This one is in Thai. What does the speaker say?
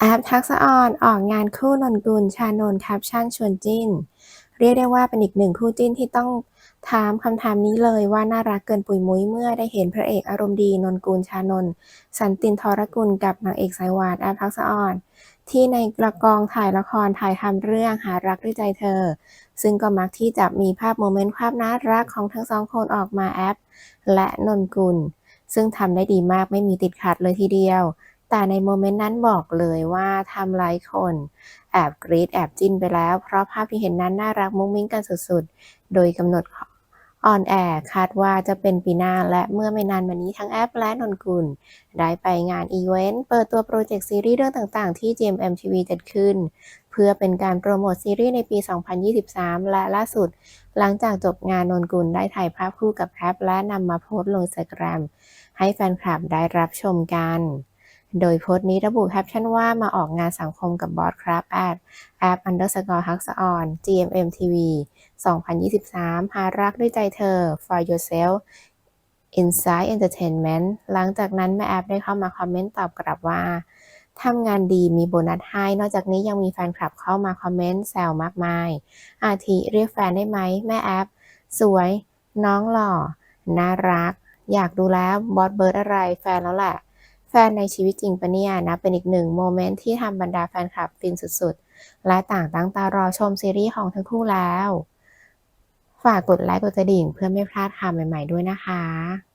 แอปทักษะออนออกงานคู่นนกุลชานนท์แคปชั่นชวนจิ้น เรียกได้ว่าเป็นอีกหนึ่งคู่จิ้นที่ต้องถามคำถามนี้เลยว่าน่ารักเกินปุยมุ้ยเมื่อได้เห็นพระเอกอารมณ์ดีนนกุลชานนท์สันตินทรกุลกับนางเอกสายหวานแอปทักษะออนที่ในกระกองถ่ายละครถ่ายทำเรื่องหารักด้วยใจเธอ ซึ่งก็มักที่จะมีภาพโมเมนต์ความน่ารักของทั้งสองคนออกมาแอป และนนกุลซึ่งทำได้ดีมากไม่มีติดขัดเลยทีเดียว แต่ในโมเมนต์นั้นบอกเลยว่าทำหลายคนแอบกรี๊ดแอบจิ้นไปแล้ว เพราะภาพที่เห็นนั้นน่ารักมุ้งมิ้งกันสุดๆ โดยกำหนดออนแอร์คาดว่าจะเป็นปีหน้าและเมื่อไม่นานมานี้ทั้งแอปและนนกุล ได้ไปงานอีเวนต์เปิดตัวโปรเจกต์ซีรีส์เรื่องต่างๆ ที่ GMMTV จัดขึ้น เพื่อเป็นการโปรโมทซีรีส์ในปี 2023 และล่าสุด หลังจากจบงานนนกุลได้ถ่ายภาพคู่กับแอปและนำมาโพสต์ลง Instagram ให้แฟนคลับได้รับชมกัน โดยโพสต์นี้ระบุแคปชั่นว่ามาออกงานสังคมกับบอสครับแอดแอป underscore ฮักษออน GMM TV 2023 หารักด้วยใจเธอ for yourself Inside Entertainment หลังจากนั้นแม่แอปได้เข้ามาคอมเมนต์ตอบกลับว่าทำงานดีมีโบนัสให้ นอกจากนี้ยังมีแฟนคลับเข้ามาคอมเมนต์แซวมากมาย อาทิเรียกแฟนได้ไหม แม่แอป สวย น้องหล่อ น่ารัก อยากดูแล้วบอสเบิร์ดอะไรแฟนแล้วแหละ แฟนในชีวิตจริงปะเนี่ยนะเป็นอีกหนึ่งโมเมนต์ที่ทำบรรดาแฟนคลับฟินสุดๆ และต่างตั้งตารอชมซีรีส์ของทั้งคู่แล้ว ฝากกดไลค์กดกระดิ่งเพื่อไม่พลาดข่าวใหม่ๆด้วยนะคะ